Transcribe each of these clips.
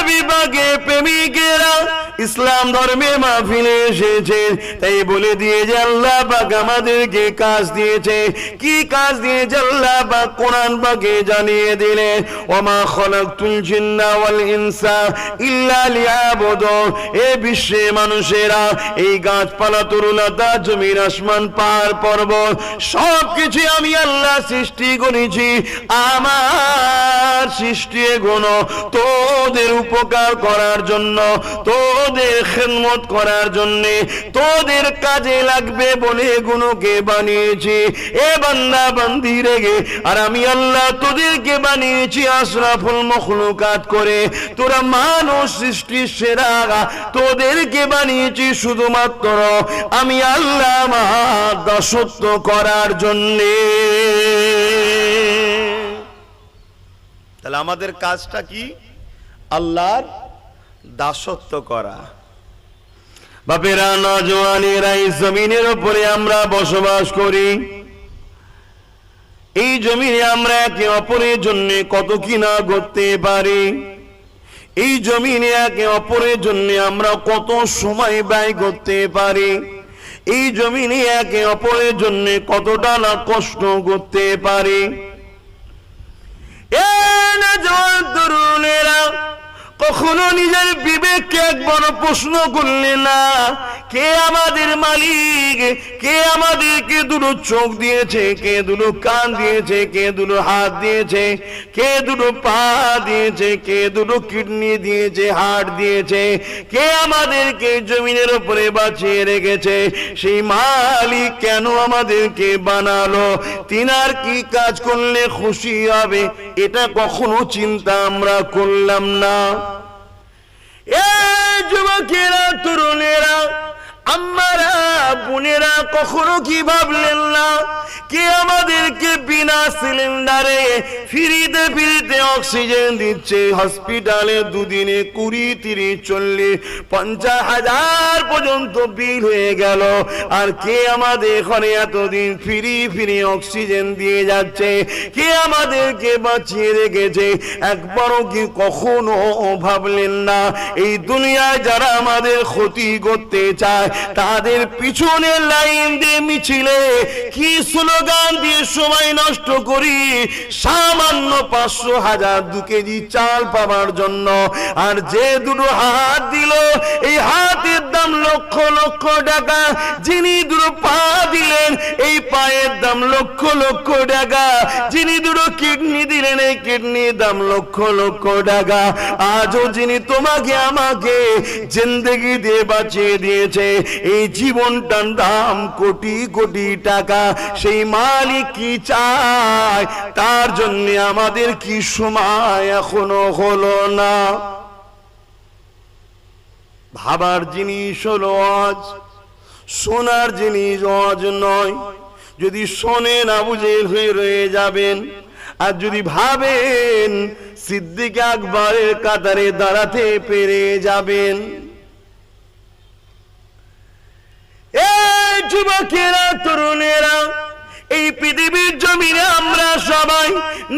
নবী বাগে প্রেমিকেরা ইসলাম ধর্মে মাহফিলে এসেছে, তাই বলে দিয়ে যে আল্লাহ আমাদেরকে কাজ দিয়েছে। কি কাজ দিয়েছে আল্লাহ পাক? কোরআন পাকে জানিয়ে দিলেন ওমা খলাকতুল ওয়াল ইনসা ইল্লা এ বিশ্বে মানুষেরা এই গাছপালা, তরুলতা, জমির আসমান, পাহাড়, পর্বত সব কিছু আমি আল্লাহ সৃষ্টি করেছি। আমার সৃষ্টি গুণ তোদের উপকার করার জন্য তোদের খেদমত করার জন্য তোদের কাজে লাগবে বলে এগুলোকে বানিয়েছি। এ বান্দা, বান্দি রেগে, আর আমি আল্লাহ তোদেরকে বানিয়েছি আশরাফুল মখলুকাত করে। তোরা মানুষ সৃষ্টির সেরা, তোদেরকে বানিয়েছি শুধুমাত্র আমি আল্লাহ দাসত্ব করার জন্যে। তাহলে আমাদের কাজটা কি? আল্লাহর দাসত্ব করা। বাপেরা নজওয়ানেরা এই জমিনের উপরে আমরা বসবাস করি। এই জমিনে আমরা একে অপরের জন্য কত কি না করতে পারি। এই জমিনে একে অপরের জন্য আমরা কত সময় ব্যয় করতে পারি। এই জমিনে একে অপরের জন্য কতটা না কষ্ট করতে পারি। এ নজওয়ান তরুণেরা কখনো নিজের বিবেককে একবার প্রশ্ন করলে না, কে আমাদের মালিক? কে আমাদেরকে দুটো চোখ দিয়েছে? কে দুটো কান দিয়েছে? কে দুটো হাত দিয়েছে? কে দুটো পা দিয়েছে? কে দুটো কিডনি দিয়েছে? হার্ট দিয়েছে? কে আমাদেরকে জমিনের উপরে বাঁচিয়ে রেখেছে? সেই মালিক কেন আমাদেরকে বানালো? তিনার কি কাজ করলে খুশি হবে? এটা কখনো চিন্তা আমরা করলাম না। এ যুবকেরা তরুণেরা আমারা বোনেরা, কখনো কি ভাবলেন না কে আমাদেরকে বিনা সিলিন্ডারে ফিরিতে ফিরিতে অক্সিজেন দিচ্ছে? হসপিটালে দুদিনে কুড়ি, তিরিশ, চল্লিশ, পঞ্চাশ হাজার পর্যন্ত বিল হয়ে গেল। আর কে আমাদের এখানে এতদিন ফিরি ফিরি অক্সিজেন দিয়ে যাচ্ছে? কে আমাদেরকে বাঁচিয়ে রেখেছে? একবারও কি কখনো ভাবলেন না? এই দুনিয়ায় যারা আমাদের ক্ষতি করতে চায় তাদের পিছনে লাইন দিয়ে মিছিলে কি স্লোগান দিয়ে সময় নষ্ট করি? সামান্য পাঁচশো হাজার দু কেজি চাল পাওয়ার জন্য। আর যে দুটো হাত দিল, এই হাতের দাম লক্ষ লক্ষ টাকা। যিনি দুটো পা দিলেন, এই পায়ের দাম লক্ষ লক্ষ টাকা। যিনি দুটো কিডনি দিলেন, এই কিডনির দাম লক্ষ লক্ষ টাকা। আজও যিনি তোমাকে, আমাকে জিন্দগি দিয়ে বাঁচিয়ে দিয়েছে এই জীবনটার দাম কোটি কোটি টাকা, সেই মালিক কি চায়? তার জন্য আমাদের কি সময় এখনও হলো না। ভাবার জিনিস হলো আজ সোনার জিনিস আজ নয়। যদি শোনে না বুঝে হয়ে রয়ে যাবেন, আর যদি ভাবেন সিদ্দিক আকবরের কাতারে দাঁড়াতে পেরে যাবেন এই যুবকেরা, তরুণেরা, এই পৃথিবীর জমিনে আমরা সবাই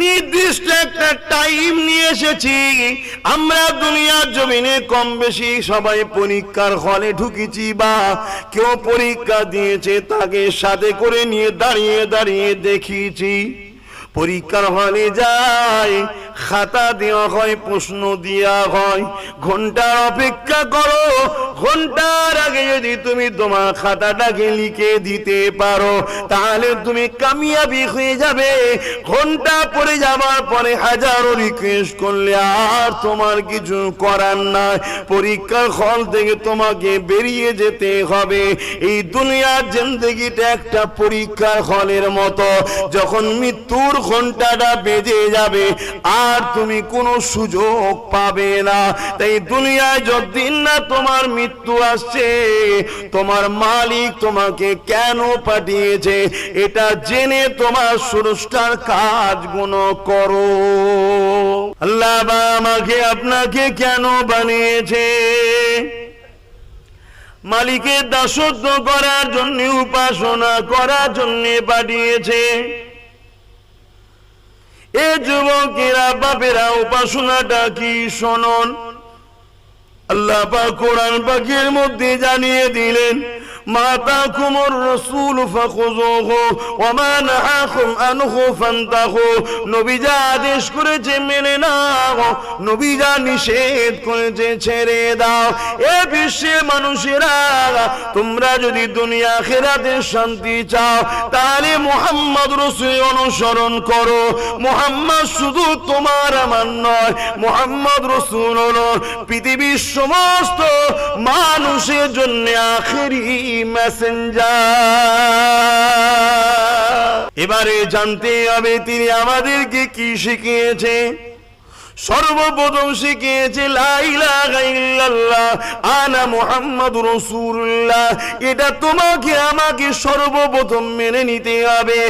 নির্দিষ্ট একটা টাইম নিয়ে এসেছি। আমরা দুনিয়ার জমিনে কম বেশি সবাই পরীক্ষার হলে ঢুকেছি বা কেউ পরীক্ষা দিয়েছে, তাকে সাথে করে নিয়ে দাঁড়িয়ে দাঁড়িয়ে দেখিয়েছি। পরীক্ষার হলে যায় খাতা দেওয়া হয়, প্রশ্ন দেওয়া হয় ঘণ্টার অপেক্ষা করো, ঘণ্টার আগে যদি তুমি তোমার খাতাটাকে লিখে দিতে পারো, তাহলে তুমি কামিয়াবি হয়ে যাবে। ঘণ্টা পরে যাবার পরে হাজারো রিকোয়েস্ট করলে আর তোমার কিছু করার নাই। পরীক্ষার হল থেকে তোমাকে বেরিয়ে যেতে হবে। এই দুনিয়ার জিন্দগিটা একটা পরীক্ষার হলের মতো। যখন মৃত্যুর ঘন্টাটা বেজে যাবে আর তুমি কোনো সুযোগ পাবে না। তাই দুনিয়ায় যতদিন না তোমার মৃত্যু আসছে, তোমার মালিক তোমাকে কেন পাঠিয়েছে, এটা জেনে তোমার সুরষ্টার কাজগুলো করো। আল্লাহ আমাকে আপনাকে কেন বানিয়েছে? মালিকের দাসত্ব করার জন্য, উপাসনা করার জন্য পাঠিয়েছে। এ যুবকেরা বাপেরা উপাসনা ডাকি শোনন? আল্লাহ কোরআন পাখির মধ্যে জানিয়ে দিলেন মাতাকুম রসুল ফাখুযুহু ওয়া মা নাহাকুম আনহু ফান্তাহু নবী যা আদেশ করেছে মেনে নাও। নবী যা নিষেধ করেছে ছেড়ে দাও। এ বিশ্বের মানুষেরা, তোমরা যদি দুনিয়া আখিরাতে শান্তি চাও, তাহলে মুহাম্মদ রসুল অনুসরণ করো। মুহাম্মদ শুধু তোমার আমার নয়, মুহাম্মদ রসুল হলো পৃথিবীর সমস্ত মানুষের জন্য আখেরি। মেসেঞ্জার এবারে জানতে হবে তিনি আমাদেরকে কি শিখিয়েছে। সর্বপ্রথম শিখিয়েছে আনা মুহাম্মাদুর রাসূলুল্লাহ। এটা তোমাকে, আমাকে সর্বপ্রথম মেনে নিতে হবে।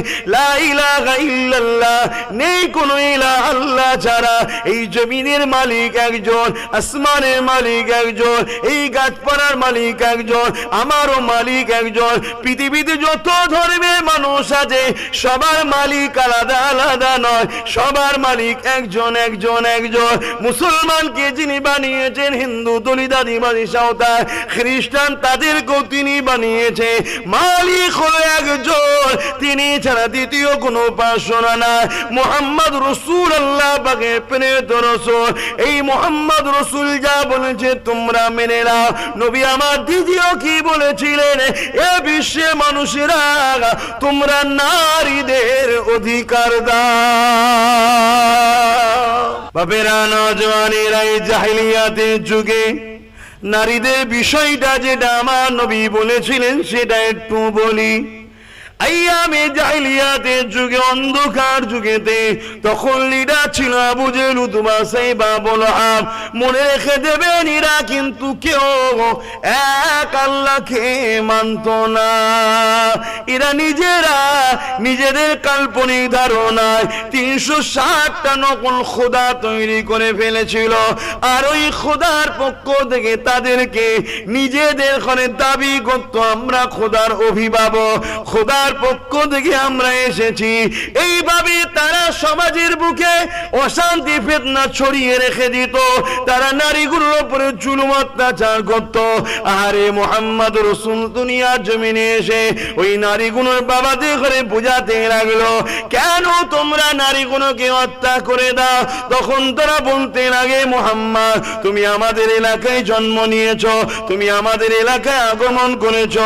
নেই কোনো ইলাহ আল্লাহ ছাড়া। এই জমিনের মালিক একজন, আসমানের মালিক একজন, এই গাছপালার মালিক একজন, আমারও মালিক একজন। পৃথিবীতে যত ধর্মের মানুষ আছে, সবার মালিক আলাদা আলাদা নয়, সবার মালিক একজন একজন একজন মুসলমানকে যিনি বানিয়েছেন হিন্দু দলিত আদিবাসী সাঁওতাল, খ্রিস্টান তাদেরকেও তিনি বানিয়েছে। মালিক হলো একজন, তিনি ছাড়া দ্বিতীয় কোনো উপাসনা না। মোহাম্মদ রসুল আল্লাহ পাকে প্রেরিত রসুল, এই মোহাম্মদ রসুল যা বলেছে তোমরা মেনে নাও। নবী আমার দ্বিতীয় কি বলেছিলেন? এ বিশ্বে মানুষেরা তোমরা নারীদের অধিকার দাও। বাপেরা নজওয়ানেরা এই জাহিলিয়াতের যুগে নারীদের বিষয়টা যেটা আমার নবী বলেছিলেন সেটা একটু বলি। আইয়ামে জাহিলিয়াতের যুগে অন্ধকার যুগেতে তখন ছিল আবু মনে রেখে কিন্তু কেউ এক আল্লাহকে মানত না। এরা নিজেরা নিজেদের কাল্পনিক ধারণায় তিনশো ষাটটা নকল খোদা তৈরি করে ফেলেছিল। আর ওই খোদার পক্ষ থেকে তাদেরকে নিজেদের ঘরে দাবি করত, আমরা খোদার অভিভাবক খোদার পক্ষ থেকে আমরা এসেছি। এইভাবে তারা সমাজের বুকে অশান্তি, ফেতনা ছড়িয়ে রেখে দিত। তারা নারীগুলোর উপরে জুলুম অত্যাচার করত। আরে মোহাম্মদ রসুল দুনিয়ার জমিনে এসে ওই নারীগুলোর বাবাদের ঘরে বোঝাতে লাগল, কেন তোমরা নারীগুলোকে হত্যা করে দাও? তখন তারা বলতে লাগে, মোহাম্মদ, তুমি আমাদের এলাকায় জন্ম নিয়েছ, তুমি আমাদের এলাকায় আগমন করেছ।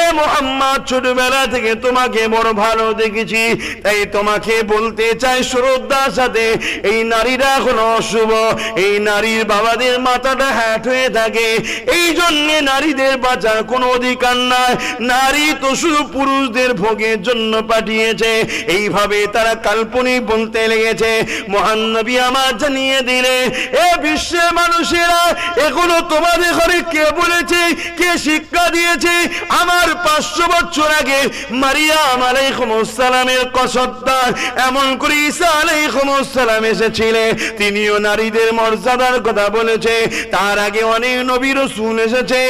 এ মোহাম্মদ ছোটবেলা থেকে তোমাকে বড় ভালো দেখেছি, তাই তোমাকে বলতে চাই শ্রদ্ধার সাথে, এই নারীরা এখন অশুভ, এই নারীর বাবাদের মাথাটা হ্যাট হয়ে থাকে। এই জন্য নারীদের বাঁচার কোনো অধিকার নাই। নারী তো শুধু পুরুষদের ভোগের জন্য পাঠিয়েছে, এইভাবে তারা কাল্পনিক বলতে লেগেছে। মহান নবী আমার জানিয়ে দিলে, এ বিশ্বের মানুষেরা এখনও তোমাদের ঘরে কে বলেছে, কে শিক্ষা দিয়েছে? আমার পাঁচশো বছর আগে মারিয়াম আলাইকুমুসালামের কসদ্দার। এমন করে ঈসা আলাইকুমুসালাম এসেছিলেন তিনিও নারীদের মর্যাদার কথা বলেছে। তার আগে অনেক নবী এসেছে।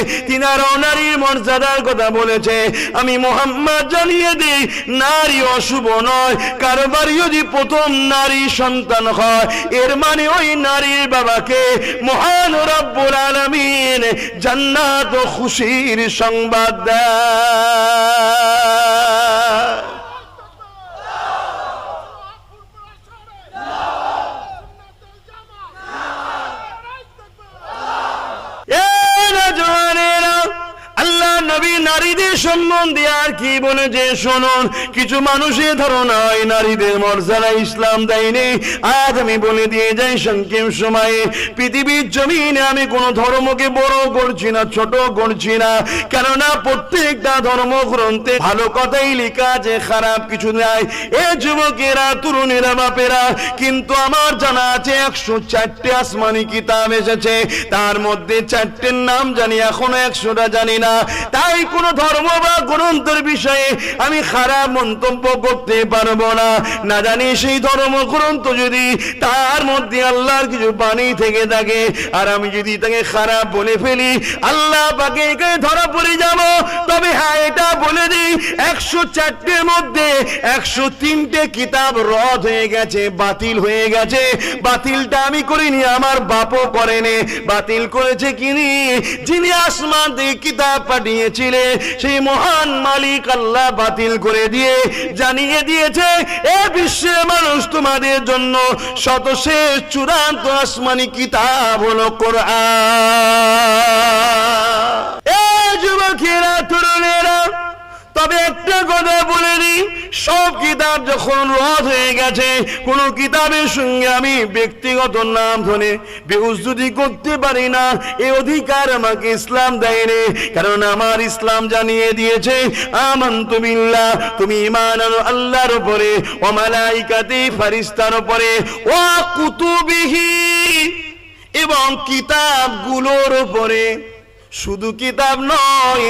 নারীর মর্যাদার কথা বলেছে। আমি জানিয়ে দিই, নারী অশুভ নয় কারও বাড়ি যদি প্রথম নারী সন্তান হয়, এর মানে ওই নারীর বাবাকে মহান রব্বুল আলামিন জান্নাত ও খুশির সংবাদ দেয় এ নজওয়ানেরা, আল্লাহ নবী নারীদের সম্বন্ধে আর কি বলেছে শুনুন? কিছু মানুষের ধারণা হয় নারীদের মর্যাদা ইসলাম দেয়নি। আজ আমি বলে দিয়ে যাই সংক্ষেপ সময়ে, পৃথিবীর জমিনে আমি কোনো ধর্মকে বড় করছি না, ছোট করছি না। কেননা প্রত্যেকটা ধর্মগ্রন্থে ভালো কথাই লেখা আছে, খারাপ কিছু নাই। এ যুবকেরা, তরুণেরা, বাপেরা, কিন্তু আমার জানা আছে একশো চারটে আসমানি কিতাব এসেছে। তার মধ্যে চারটের নাম জানি, এখনও একশোটা জানি না। তাই কোন ধর্ম বা গ্রন্থের বিষয়ে আমি খারাপ মন্তব্য করতে পারব না। না জানি সেই ধর্ম গ্রন্থ যদি তার মধ্যে আল্লাহর কিছু বাণী থেকে থাকে, আর আমি যদি তাকে খারাপ বলে ফেলি, আল্লাহ পাকে ধরা পড়ে যাব। তবে হ্যাঁ এটা বলে দিই, একশো চারটের মধ্যে একশো তিনটে কিতাব রদ হয়ে গেছে, বাতিল হয়ে গেছে। বাতিলটা আমি করিনি, আমার বাপও করেনি। বাতিল করেছে কিনি, যিনি আসমান থেকে কিতাব পাঠিয়েছিলেন সেই মহান মালিক আল্লাহ বাতিল করে দিয়ে জানিয়ে দিয়েছে, এ বিশ্বের মানুষ, তোমাদের জন্য শতশেষ চূড়ান্ত আসমানি কিতাব হলো এ যুবকেরা, তরুণেরা তবে একটা কথা বলে দিই সব কিতাব যখন রদ হয়ে গেছে, কোন কিতাবের সঙ্গে আমি ব্যক্তিগত নাম ধরে বেউজুদি করতে পারি না। এই অধিকার আমাকে ইসলাম দেয়নি, কারণ আমার ইসলাম জানিয়ে দিয়েছে আমন্ত বিল্লাহ তুমি ইমান আল্লাহর উপরে, ও মালাইকাতি ফারিস্তার উপরে, ও কুতুবিহি। এবং কিতাবগুলোর উপরে, শুধু কিতাব নয়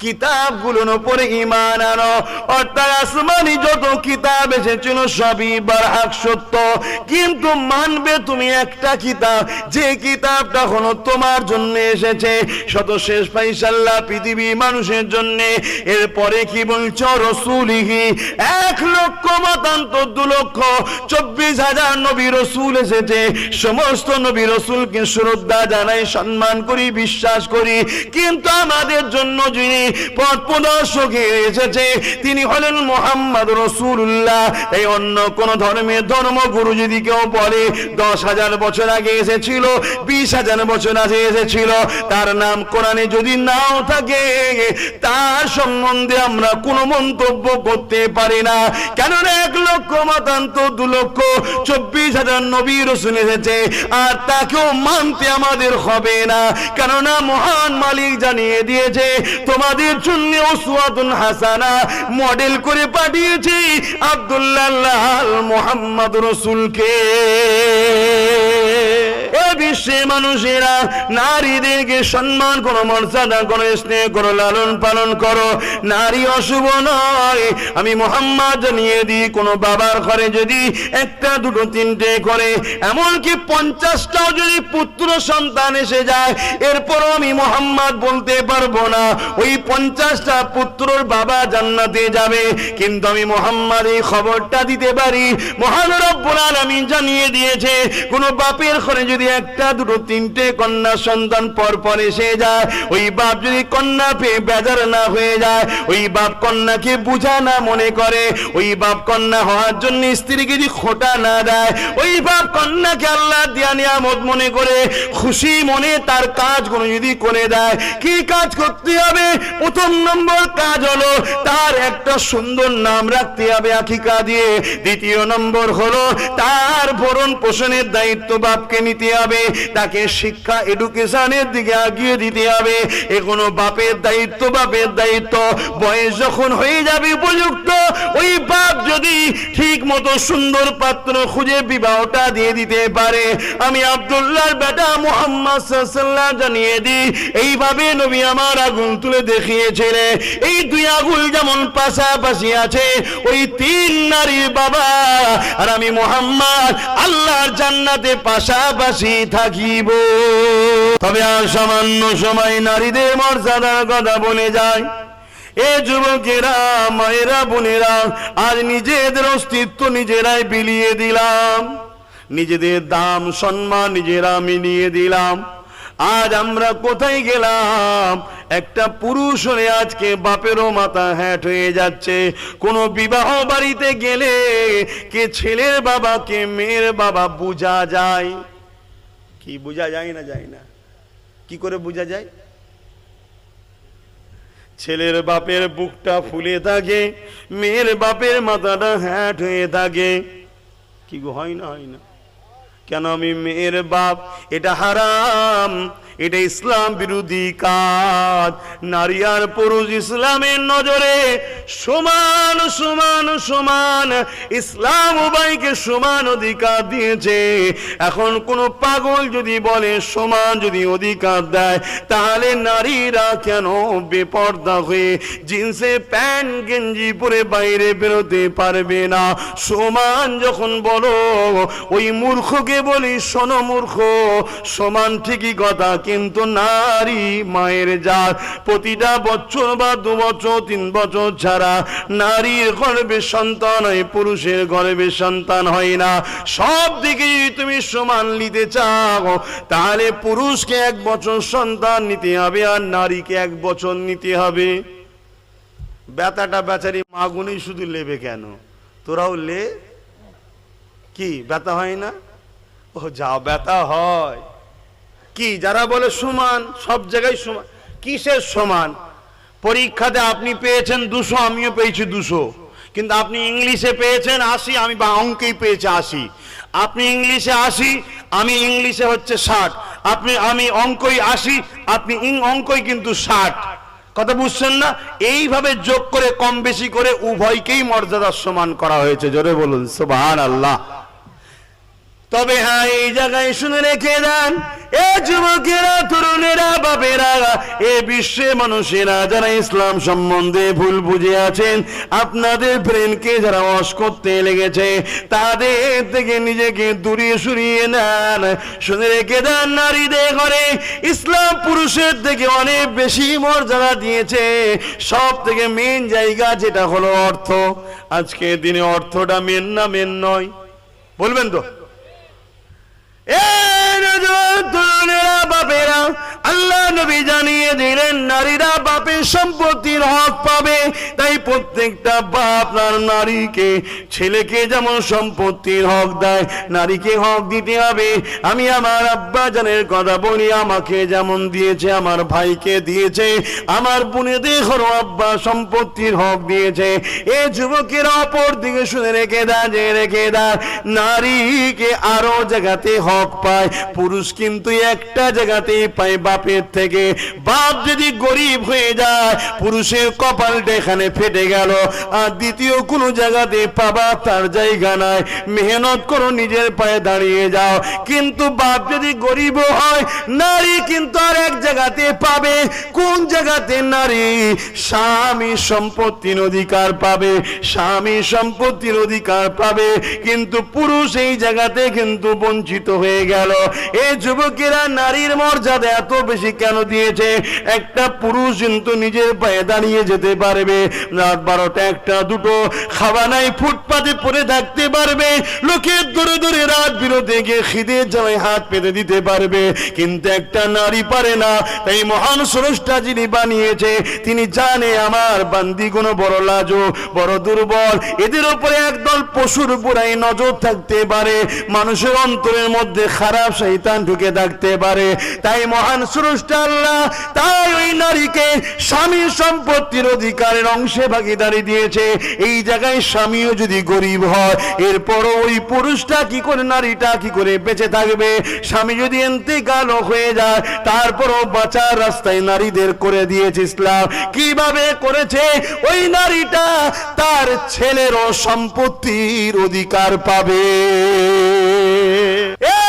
কিতাবগুলোর উপরে ইমান আনো। অর্থাৎ আসমানি যত কিতাব এসেছিল, সবই বারহাক সত্য। কিন্তু মানবে তুমি একটা কিতাব, যে কিতাবটা হলো তোমার জন্য এসেছে। শত শেষ পাইসাল্লাহ পৃথিবী মানুষের জন্য। এরপরে কি বলছ? রসুলিহি। এক লক্ষ মতান্ত দু লক্ষ। চব্বিশ হাজার নবী রসুল এসেছে। সমস্ত নবী রসুলকে শ্রদ্ধা জানাই, সম্মান করি, বিশ্বাস করি। কিন্তু আমাদের জন্য যিনি পথ প্রদর্শক এসেছে। তিনি হলেন মোহাম্মদ রসুল্লাহ এই অন্য কোন ধর্মের ধর্মগুরু যদি কেউ বলে, দশ হাজার বছর আগে এসেছিল, বিশ হাজার বছর আগে এসেছিল, তার নাম কোরআনে যদি নাও থাকে, তার সম্বন্ধে আমরা কোনো মন্তব্য করতে পারি না। কেননা এক লক্ষ মতান্ত, দু লক্ষ চব্বিশ হাজার নবী রসুল এসেছে, আর তাকেও মানতে আমাদের হবে না। কেননা মহান মালিক জানিয়ে দিয়েছে তোমাদের জন্য ওসওয়াতুন হাসানা মডেল করে পাঠিয়েছি আব্দুল্লাহ মোহাম্মদ রসুলকে। বিশ্বে মানুষেরা নারীদেরকে সম্মান করো, মর্যাদা করো, স্নেহ করো, লালন পালন করো। নারী অশুভ নয়। আমি মোহাম্মদ জানিয়ে দিই কোনো বাবার ঘরে যদি একটা, দুটো, তিনটে করে, এমনকি পঞ্চাশটাও যদি পুত্র সন্তান এসে যায়, এরপরও আমি মোহাম্মদ বলতে পারব না। ওই পঞ্চাশটা পুত্রর বাবা জান্নাতে যাবে। কিন্তু আমি মোহাম্মদ এই খবরটা দিতে পারি। মহান রব্বুল আলামিন জানিয়ে দিয়েছে, কোনো বাপের ঘরে যদি একটা, দুটো, তিনটে, কন্যা সন্তান পর পর এসে যায়। ওই বাপ যদি কন্যা পেয়ে বেজার না হয়ে যায়, ওই বাপ কন্যাকে বুঝা না মনে করে, ওই বাপ কন্যা হওয়ার জন্য স্ত্রীকে যদি খোটা না দেয়, ওই বাপ কন্যাকে আল্লাহ দিয়া নিয়ামত মনে করে, খুশি মনে তার কাজগুলো যদি করে দেয়, কি কাজ করতে হবে? প্রথম নম্বর কাজ হলো তার একটা সুন্দর নাম রাখতে হবে আকিকা দিয়ে। দ্বিতীয় নম্বর হলো তার ভরণ পোষণের দায়িত্ব বাপকে নিতে হবে। তাকে শিক্ষা এডুকেশনের দিকে আগিয়ে দিতে হবে। এ কোনো বাপের দায়িত্ব বাপের দায়িত্ব। বয়স যখন হয়ে যাবে উপযুক্ত, ওই বাপ যদি ঠিক মতো সুন্দর পাত্র খুঁজে বিবাহটা দিয়ে দিতে পারে। আমি আব্দুল্লাহর বেটা মোহাম্মদ সাল্লাল্লাহু জানিয়ে দিই, এইভাবে নবী আমার আগুন তুলে দেখিয়েছিলেন এই দুই আগুন যেমন পাশাপাশি আছে, ওই তিন নারীর বাবা। আর আমি মোহাম্মদ আল্লাহর জান্নাতে পাশাপাশি থাকিব। তবে আর সামান্য সময় নারীদের মর্যাদার কথা বলে যায়। এ যুবকেরা, মায়েরা, বোনেরা, আজ নিজেদের অস্তিত্ব নিজেরাই বিলিয়ে দিলাম। নিজেদের দাম, সম্মান নিজেরা মিলিয়ে দিলাম। আজ আমরা কোথায় গেলাম? একটা পুরুষ হয়ে আজকে বাপেরও মাথা হ্যাট হয়ে যাচ্ছে। কোনো বিবাহ বাড়িতে গেলে কে ছেলের বাবা, কে মেয়ের বাবা, বোঝা যায়। কি বোঝা যায় না যায় না? কি করে বোঝা যায়? ছেলের বাপের বুকটা ফুলে থাকে মেয়ের বাপের মাথাটা হ্যাট হয়ে থাকে কি হয় না হয় না। কেন আমি মেয়ের বাপ? এটা হারাম। এটা ইসলাম বিরোধী কাজ। নারী আর পুরুষ ইসলামের নজরে সমান সমান সমান। ইসলাম উভয়কে সমান অধিকার দিয়েছে। এখন কোন পাগল যদি বলে সমান যদি অধিকার দেয়, তাহলে নারীরা কেন বেপর্দা হয়ে জিন্সে প্যান্ট, গেঞ্জি পরে বাইরে বেরোতে পারবে না? সমান যখন বলো, ওই মূর্খকে বলি, শোনো মূর্খ, সমান ঠিকই কথা কিন্তু নারী মায়ের জাত। প্রতিটা বছর বা দু বছর, তিন বছর ছাড়া নারীর গর্ভে সন্তান হয়, পুরুষের গর্ভে সন্তান হয় না। সব দিকে যদি তুমি সমান নিতে চাও। তাহলে পুরুষকে এক বছর সন্তান নিতে হবে আর নারীকে এক বছর নিতে হবে। ব্যথাটা বেচারি মাগুনেই শুধু লেবে কেন? তোরাও লে। কি? ব্যথা হয় না? ও যা ব্যথা হয়। কি? যারা বলে সমান, সব জায়গায় সমান। কিসের সমান? পরীক্ষাতে আপনি পেয়েছেন দুশো, আমিও পেয়েছি দুশো। কিন্তু আপনি ইংলিশে পেয়েছেন আশি, আমি বা অঙ্কেই পেয়েছি আশি। আপনি ইংলিশে আশি, আমি ইংলিশে হচ্ছে ষাট। আপনি, আমি অঙ্কই আশি, আপনি ইং অঙ্কই কিন্তু ষাট। কথা বুঝছেন না? এইভাবে যোগ করে, কম বেশি করে উভয়কেই মর্যাদার সমান করা হয়েছে। জোরে বলুন সুবহান আল্লাহ তবে হ্যাঁ এই জায়গায় শুনে রেখে দেন, এ যুবকেরা, তরুণেরা, বাপেরা, এ বিশ্বে মানুষেরা যারা ইসলাম সম্বন্ধে ভুল বুঝে আছেন, আপনাদের ব্রেনকে যারা ওয়াশ করতে লেগেছে, তাদের থেকে নিজেকে দূরিয়ে সরিয়ে নেন। শুনে রেখে দেন, নারীদের ঘরে ইসলাম পুরুষের থেকে অনেক বেশি মর্যাদা দিয়েছে। সব থেকে মেন জায়গা যেটা হলো অর্থ। আজকে দিনে অর্থটা মেন না মেন নয়। বলবেন তো? তরুণেরা বাপেরা আল্লাহ নবী জানিয়ে দিলেন, নারীরা বাপের সম্পত্তির হক পাবে। তাই প্রত্যেকটা বাপ তার নারীকে ছেলেকে যেমন সম্পত্তির হক দেয়, নারীকে হক দিতে হবে। আমি আমার আব্বা জানের কথা বলি, আমাকে যেমন দিয়েছে, আমার ভাইকে দিয়েছে, আমার বোনেদের ঘরো আব্বা সম্পত্তির হক দিয়েছে। এ যুবকের অপর দিকে শুনে রেখে দেয় যে রেখে দেয় নারীকে আরও জায়গাতে হক পায়, পুরুষ কিন্তু একটা জায়গাতেই পায়, বাপের থেকে বাপ যদি গরিব হয়ে যায়, পুরুষের কপালটা এখানে ফেটে গেল। আর দ্বিতীয় কোনো জায়গাতে পাবা তার জায়গা নাই। মেহনত করো, নিজের পায়ে দাঁড়িয়ে যাও। কিন্তু বাপ যদি গরিব হয়, নারী কিন্তু আর এক জায়গাতে পাবে। কোন জায়গাতে নারী? স্বামী সম্পত্তির অধিকার পাবে। স্বামী সম্পত্তির অধিকার পাবে। কিন্তু পুরুষ এই জায়গাতে কিন্তু বঞ্চিত হয়ে গেল। এই যুবকেরা নারীর মর্যাদা এত বেশি কেন দিয়েছে? একটা পুরুষ কিন্তু নিজের পায়ে দাঁড়িয়ে যেতে পারবে। রাত বারোটা একটা দুটো, খাওয়া নাই, ফুটপাতে পরে থাকতে পারবে। লোকের দূরে দূরে রাত বিরোধে গিয়ে খিদে জামায় হাত পেতে দিতে পারবে। কিন্তু একটা নারী পারে না। তাই মহান স্রষ্টা যিনি বানিয়েছে, তিনি জানে আমার বান্দি কোনো বড় লাজো বড় দুর্বল। এদের উপরে একদল পশুর বুড়াই নজর থাকতে পারে। মানুষের অন্তরের মধ্যে খারাপ শৈতান ঢুকে থাকতে পারে। তাই মহান স্রষ্টা আল্লাহ। তাই ওই নারীকে স্বামী সম্পত্তির অধিকারের অংশে ভাগিদারি দিয়েছে। এই জায়গায় স্বামীও যদি গরিব হয়, এরপরও ওই পুরুষটা কি করে নারীটা কি করে বেঁচে থাকবে? স্বামী যদি এন্তেকাল হয়ে যায়, তারপরও বাঁচার রাস্তায় নারীদের করে দিয়েছে ইসলাম। কীভাবে করেছে? ওই নারীটা তার ছেলেরও সম্পত্তির অধিকার পাবে। এ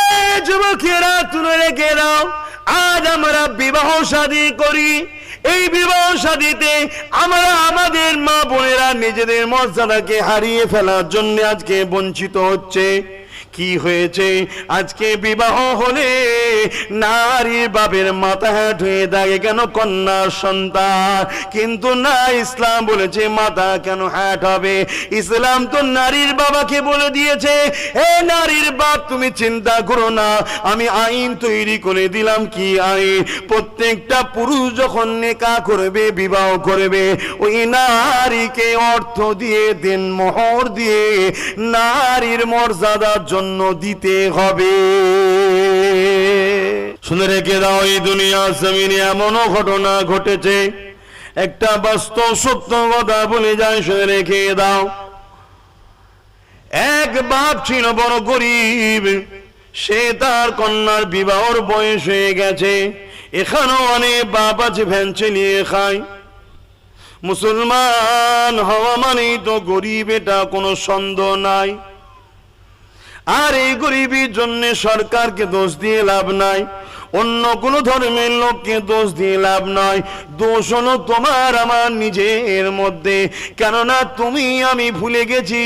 যুবকেরা, তুলে রেখে দাও। আমরা বিবাহ শাদী করি, এই বিবাহ শাদীতে আমরা আমাদের মা বোনেরা নিজেদের মর্যাদাকে হারিয়ে ফেলার জন্য আজকে বঞ্চিত হচ্ছে। কি হয়েছে? আজকে বিবাহ হলে নারী বাবের মাথা হয়ে থাকে কেন কন্যা সন্তান? কিন্তু না, ইসলাম বলেছে মাথা কেন হ্যাট হবে? ইসলাম তো নারীর বাবাকে বলে দিয়েছে, এ নারীর বাপ, তুমি চিন্তা করো না, আমি আইন তৈরি করে দিলাম কি আইন? প্রত্যেকটা পুরুষ যখন নেকা করবে, বিবাহ করবে, ওই নারীকে অর্থ দিয়ে দেন মোহর দিয়ে, নারীর মর্যাদার জন্য দিতে হবে। শুনে রেখে দাও, এই দুনিয়া জমিনে এমনও ঘটনা ঘটেছে। একটা বাস্তব সত্য কথা বলে যায়, শুনে রেখে দাও। এক বাপ ছিল বড় গরিব, সে তার কন্যার বিবাহর বয়স হয়ে গেছে। এখানেও অনেক বাপ আছে, ভ্যান চালিয়ে খায়। মুসলমান হওয়া মানেই তো গরিব, এটা কোনো সন্দেহ নাই। আর এই গরিবের জন্য সরকারকে দোষ দিয়ে লাভ নাই। অন্য কোন ধর্মের লোককে দোষ দিয়ে লাভ নয়। দোষ হলো তোমার আমার নিজের মধ্যে। কেননা তুমি আমি ভুলে গেছি।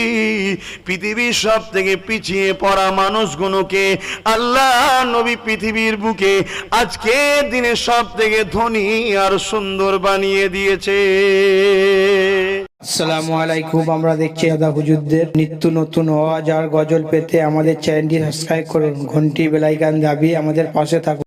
পৃথিবীর সব থেকে পিছিয়ে পড়া মানুষগুলোকে আল্লাহ নবী পৃথিবীর বুকে আজকে দিনে সব থেকে ধনী আর সুন্দর বানিয়ে দিয়েছে। আসসালামু আলাইকুম, আমরা দেখছি আদা হুজুরদের নিত্য নতুন আওয়াজ আর গজল পেতে আমাদের চ্যানেলটি সাবস্ক্রাইব করুন। ঘন্টি বেলাইকান দাবি আমাদের পাশে থাকুন।